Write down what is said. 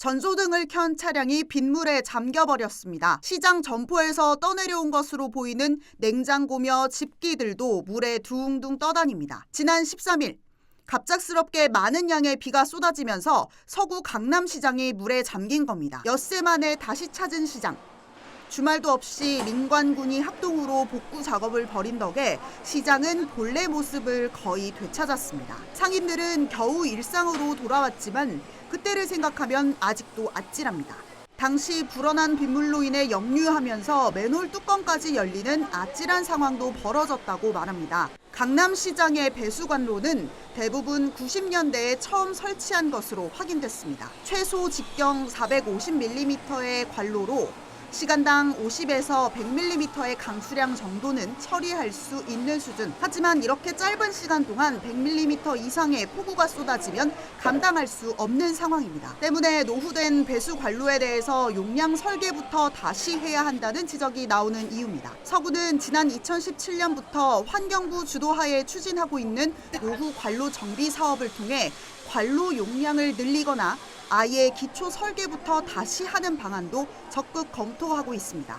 전조등을 켠 차량이 빗물에 잠겨버렸습니다. 시장 점포에서 떠내려온 것으로 보이는 냉장고며 집기들도 물에 둥둥 떠다닙니다. 지난 13일 갑작스럽게 많은 양의 비가 쏟아지면서 서구 강남시장이 물에 잠긴 겁니다. 엿새 만에 다시 찾은 시장. 주말도 없이 민관군이 합동으로 복구 작업을 벌인 덕에 시장은 본래 모습을 거의 되찾았습니다. 상인들은 겨우 일상으로 돌아왔지만 그때를 생각하면 아직도 아찔합니다. 당시 불어난 빗물로 인해 역류하면서 맨홀 뚜껑까지 열리는 아찔한 상황도 벌어졌다고 말합니다. 강남시장의 배수관로는 대부분 90년대에 처음 설치한 것으로 확인됐습니다. 최소 직경 450mm의 관로로 시간당 50에서 100mm의 강수량 정도는 처리할 수 있는 수준. 하지만 이렇게 짧은 시간 동안 100mm 이상의 폭우가 쏟아지면 감당할 수 없는 상황입니다. 때문에 노후된 배수 관로에 대해서 용량 설계부터 다시 해야 한다는 지적이 나오는 이유입니다. 서구는 지난 2017년부터 환경부 주도하에 추진하고 있는 노후 관로 정비 사업을 통해 관로 용량을 늘리거나 아예 기초 설계부터 다시 하는 방안도 적극 검토하고 있습니다.